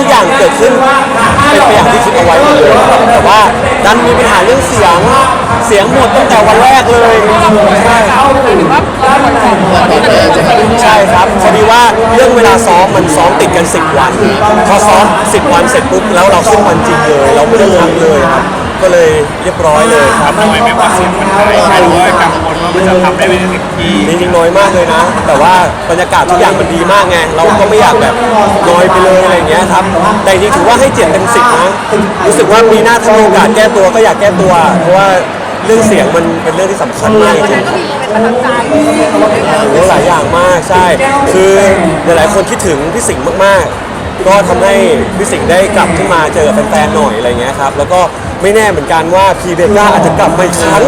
ทุกๆอย่างเกิดขึ้นเป็นไปอย่างที่คิดเอาไว้หมดเลยแต่ว่าดันมีปัญหาเรื่องเสียง เสียงหมดตั้งแต่วันแรกเลยใช่ใช่ครับพอดีว่าเรื่องเวลาซ้อมมันซ้อมติดกัน 10 วัน พอซ้อม 10 วันเสร็จปุ๊บแล้วเราขึ้นวันจริงเลย เราไม่ได้พักเลยครับ ก็เลยเรียบร้อยเลยครับทำไมไม่ว่าเสียงมันหายไปหรือว่ากังวลว่ามันจะทำได้ไม่ได้เต็มที่จริงๆน้อยมากเลยนะ แต่ว่าบรรยากาศทุกอย่างมันดีมากไง เราก็ไม่อยากแบบน้อยไปเลยอะไรอย่างเงี้ยครับ แต่จริงๆถือว่าให้เจ็ดเต็มสิบนะ รู้สึกว่ามีหน้าถ้ามีโอกาสแก้ตัวก็อยากแก้ตัว เพราะว่าเรื่องเสียงมันเป็นเรื่องที่สำคัญมากจริงก็มีเป็นประทับใจๆมีหลายอย่างมากใช่ คือหลายๆคนคิดถึงพี่สิงห์มากๆ ก็ทำให้พี่สิงห์ได้กลับขึ้นมาเจอกับแฟนๆหน่อยอะไรเงี้ยครับแล้วก็ไม่แน่เหมือนกันว่าพีเบก้าอาจจะกลับมาอีกครั้ง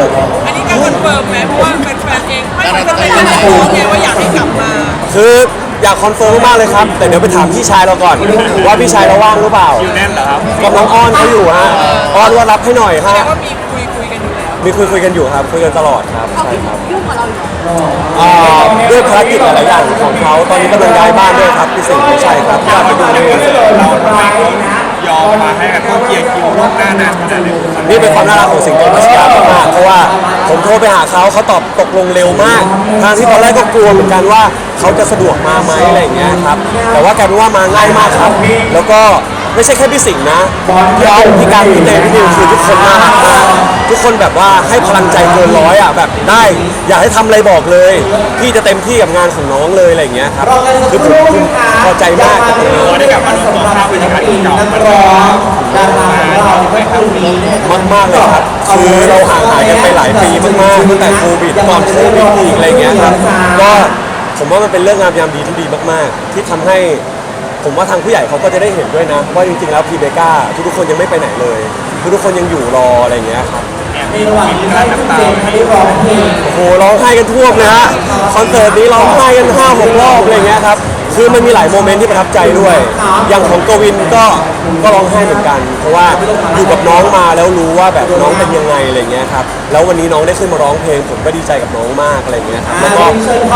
อันนี้การคอนเฟิร์มไหมเพราะว่าแฟนๆเองไม่มันจะเป็นเรื่องของไงว่าอยากให้กลับมา คืออยากคอนเฟิร์มมากๆเลยครับ แต่เดี๋ยวไปถามพี่ชายเราก่อน ว่าพี่ชายเราว่างหรือเปล่าคิวแน่นเหรอครับกำลังอ้อนเขาอยู่ฮะอ้อนว่ารับให้หน่อยฮะแต่ว่ามีคุยคุยกันอยู่แล้วมีคุยคุยกันอยู่ครับคุยกันตลอดครับเขาใช่ครับยุ่งกับเราอยู่อ่าด้วย ภารกิจหลายๆอย่างของเขาตอนนี้กำลังย้ายบ้านด้วยครับพี่สิงห์พี่ชัยครับก็ไปดูในเราไมเขายอมมาให้กันต้องเคลียร์คิวล่วงหน้านานขนาดนี้นี่เป็นความน่ารักของสิงโตมัสยามากๆเพราะว่าผมโทรไปหาเขาเขาตอบตกลงเร็วมากทางที่ตอนแรกก็กลัวเหมือนกันว่าเขาจะสะดวกมาไหมอะไรอย่างเงี้ยครับแต่ว่ากลายเป็นว่ามาง่ายมากครับ แล้วก็ไม่ใช่แค่พี่สิงห์นะพี่ออฟพี่การพี่เตพี่นิวคือทุกคนน่ารักมาก คนแบบว่าให้พลังใจเกินร้อยอะแบบได้ อยากให้ทำอะไรบอกเลย พี่จะเต็มที่กับงานของน้องเลยอะไรอย่างเงี้ยครับคือผมผมพอใจมากกับตรงนี้ ได้กลับมาดูตัวภาพบรรยากาศเก่าๆมันมากมากๆเลยครับคือเราห่างหายกันไปหลายปีมากๆตั้งแต่โควิดก่อนโควิดอีกอะไรเงี้ยครับก็ผมว่ามันเป็นเรื่องงามยามดีที่ดีมากๆ ที่ทำให้ผมว่าทางผู้ใหญ่เขาก็จะได้เห็นด้วยนะ ว่าจริงๆแล้วพีเบก้าทุกๆคนยังไม่ไปไหนเลย ทุกๆคนยังอยู่รออะไรเงี้ยครับ ในระหว่างที่ให้คุณเจมส์เขาได้ร้องเพลงโอ้โหร้องไห้กันท่วมเลยฮะคอนเสิร์ตนี้ร้องไห้กันห้าหกรอบอะไรเงี้ยครับคือมันมีหลายโมเมนต์ที่ประทับใจด้วย อย่างของกวินก็ก็ร้องไห้เหมือนกัน เพราะว่าอยู่กับน้องมาแล้วรู้ว่าแบบน้องเป็นยังไงอะไรเงี้ยครับแล้ววันนี้น้องได้ขึ้นมาร้องเพลงผมก็ดีใจกับน้องมากอะไรเงี้ยครับแล้วก็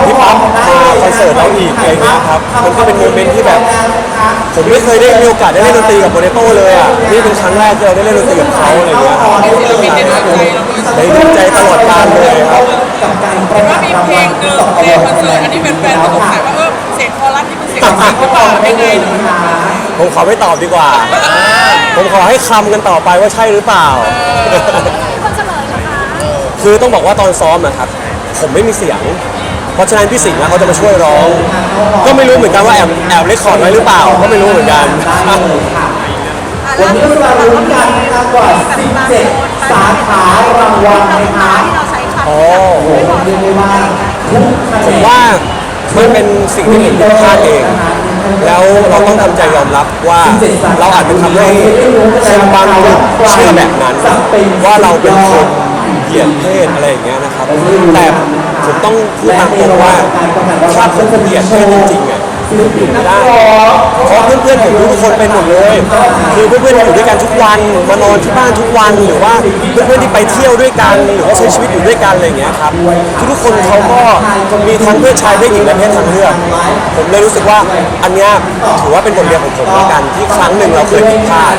พี่ปั๊บมาคอนเสิร์ตเราอีกอะไรเงี้ยครับมันก็เป็นโมเมนต์ที่แบบ ผมไม่เคยได้มีโอกาสได้เล่นดนตรีกับโบเนโต้เลยอะนี่เป็นครั้งแรกที่เราได้เล่นดนตรีกับเขาอะไรเงี้ยครับเรามีในดวงใจเราด้วยในดวงใจตลอดกาลเลยครับกับการประว่ากาศมีรางเพลวัลงเดิมเพลงคอนเสิร์ตอันนี้แฟนๆก็สงสัยว่าเออเสียงคอรัสนี่มันเสียงจริงหรือเปล่ายังไงหนูผมขอไม่ตอบดีกว่า ผมขอให้คำกันต่อไปว่าใช่หรือเปล่าคนเฉลยนะคะคือต้องบอกว่าตอนซ้อมนะครับ ผมไม่มีเสียง เพราะฉะนั้นพี่สิงห์นะเขาจะมาช่วยร้อง ก็ไม่รู้เหมือนกันว่าแอบแอบเลคคอร์ดไว้หรือเปล่า ก็ไม่รู้เหมือนกัน วันนี้เราลุ้นกันนะคะกว่า 17 สาขารางวัลนะคะที่เราใช้คำอ๋อไม่บอกเรียกได้ว่าทุกคะแนผมนว่ามันเป็นสิ่งที่ผมผิดพลาดเอง แล้วเราต้องทำใจยอมรับว่าเราอาจจะทำให้คนบางกลุ่มเชื่อแบบนั้นว่าเราเป็นคนเหยียดเพศอะไรอย่างเงี้ยนะครับ แต่ ผมต้องพูดตามตรงว่าถ้าผมเหยียดเพศจริงๆอะอยู่ไม่ได้ เพื่อนๆผมทุกคนเป็นหมดเลย คือเพื่อนๆอยู่ด้วยกันทุกวันมานอนที่บ้านทุกวันหรือว่าเพื่อนๆที่ไปเที่ยวด้วยกันหรือว่าใช้ชีวิตอยู่ด้วยกันอะไรอย่างเงี้ยครับทุกๆคนเขาก็มีทั้งเพศชายเพศหญิงและเพศทางเลือกผมเลยรู้สึกว่าอันเนี้ยถือว่าเป็นบทเรียนของผมแล้วกันที่ครั้งหนึ่งเราเคยผิดพลาด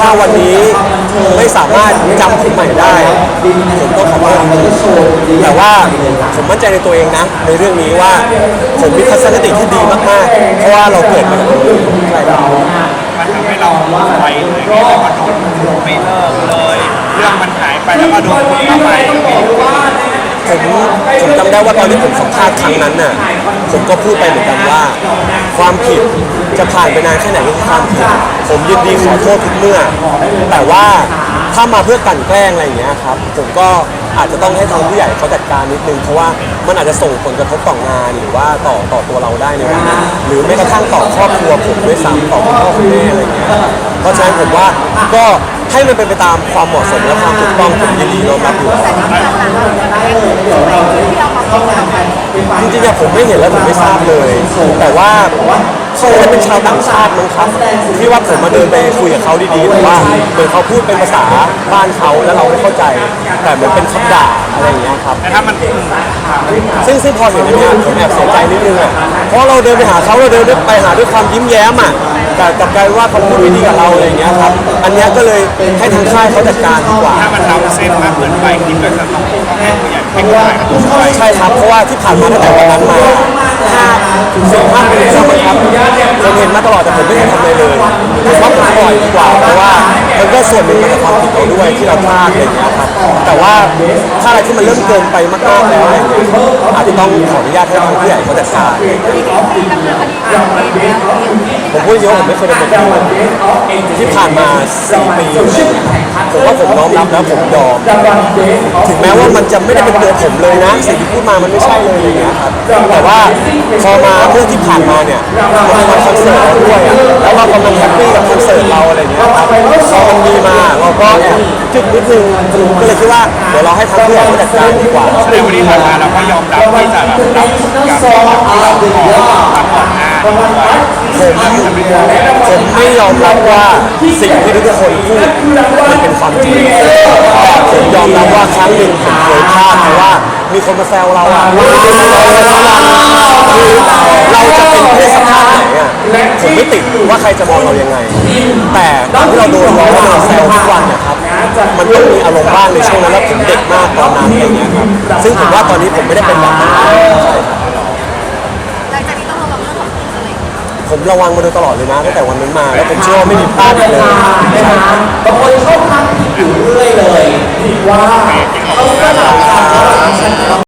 ถ้าวันนี้ไม่สามารถจำผมใหม่ได้ผมต้องขอโทษแต่ว่าผมมั่นใจในตัวเองนะในเรื่องนี้ว่าผมมีทัศนคติที่ดีมากๆ เพราะว่าเราเกิดมาจากตรงนี้ใช่ครับมันทำให้เราไปเลยแล้วก็โดนไม่เลิกเลย เรื่องมันหายไปแล้วก็โดนคนเข้าไปผมผมจำได้ว่าตอนที่ผมสัมภาษณ์ครั้งนั้นน่ะ ผมก็พูดไปเหมือนกันว่า ความผิดจะผ่านไปนานแค่ไหนก็คือความผิดผมยินดีขอโทษทุกเมื่อ แต่ว่าถ้ามาเพื่อกลั่นแกล้งอะไรอย่างเงี้ยครับ ผมก็ อาจจะต้องให้ทางผู้ใหญ่เขาจัดการนิดนึงเพราะว่ามันอาจจะส่งผลกระทบต่องานหรือว่าต่อต่อตัวเราได้ในวันนั้นหรือแม้กระทั่งต่อครอบครัวผมด้วยซ้ำต่อคุณพ่อคุณแม่อะไรอย่างเงี้ยเพราะฉะนั้นผมว่าก็ให้มันเป็นไปตามความเหมาะสมและความถูกต้องผมยินดียอมรับอยู่แล้วจริงๆอะผมไม่เห็นแล้วผมไม่ทราบเลย แต่ว่า เขาจะเป็นชาวต่างชาติมั้งครับที่ว่าผมมาเดินไปคุยกับเขาดีๆแต่ว่าเหมือนเขาพูดเป็นภาษาบ้านเขาแล้วเราไม่เข้าใจ แต่เหมือนเป็นคำด่าอะไรอย่างเงี้ยครับแต่ถ้ามันซึ่งซึ่งพอเห็นอย่างเนี้ยผมแอบเสียใจนิดนึงอะเพราะเราเดินไปหาเขาเราเดินไปหาด้วยความยิ้มแย้มอะแต่กลับกลายว่าเขาพูดไม่ดีกับเราอะไรอย่างเงี้ยครับอันเนี้ยก็เลยให้ทางค่ายเขาจัดการดีกว่าถ้ามันล้ำเส้นมากเกินไปคิดก็จะต้องต้องให้ผู้ใหญ่ให้ผู้ใหญ่มาช่วยใช่ครับเพราะว่าที่ผ่านมาตั้งแต่วันนั้นมา ห้าสิบห้าปีแล้วมั้งครับผมเห็นมาตลอดแต่ผมไม่เคยทำเลยเลยผมว่าผมปล่อยดีกว่าเพราะว่ามันก็ส่วนหนึ่งมาจากความผิดเราด้วยที่เราพลาดอะไรอย่างเงี้ยครับแต่ว่าถ้าอะไรที่มันเริ่มเกินไปมากๆแล้วอะไรอย่างเงี้ยอาจจะต้องขออนุญาตให้ทางผู้ใหญ่เขาจัดการ ที่ที่ดำคดีกับเองแล้ว ผมพูดจริงๆว่าผมไม่เคยดำเนินคดีเลยที่ผ่านมาสี่ปีอะไรอย่างเงี้ยผมว่าผมน้อมรับแล้วผมยอม ถึงแม้ว่ามันจะไม่ได้เป็นตัวผมเลยนะ สิ่งที่พูดมามันไม่ใช่เลยอะไรอย่างเงี้ยครับแต่ว่าพอมาเมื่อที่ผ่านมาเนี่ยมันมาคอนเสิร์ตเราด้วยอะแล้วเรากำลังแฮปปี้กับคอนเสิร์ตเราอะไรอย่างเงี้ยครับพอมันมีมาเราก็แอบจุดนิดนึงก็เลยคิดว่าเดี๋ยวเราให้ทางผู้ใหญ่เขาจัดการดีกว่าในวันนี้ผ่านมาเราก็ยอมรับที่จะแบบรับกับที่เราขอ มาก่อนหน้าด้วยผมผมไม่ยอมรับว่าสิ่งที่ทุกคนพูดมันเป็นความจริงผมยอมรับว่าครั้งหนึ่งผมเคยพลาดเพราะว่า มีคนมาแซวเราอะว่าเราเป็นเราเป็นทุกวันเราจะเป็นเพศสภาพไหนอะผมไม่ติดว่าใครจะมองเรายังไง แต่ตอนที่เราโดนล้อว่าเราแซวทุกวันนะครับมันต้องมีอารมณ์บ้างในช่วงนั้นแล้วผมเด็กมากตอนนั้นอะไรอย่างเงี้ยครับซึ่งผมว่าตอนนี้ผมไม่ได้เป็นแบบนั้น ผมระวังมาโดยตลอดเลยนะตั้งแต่วันนั้นมาแล้วผมเชื่อว่าไม่มีพลาดอีกเลยใช่ครับบางคนชอบทำผิดอยู่เรื่อยเลยผิดว่าเขาสลับกัน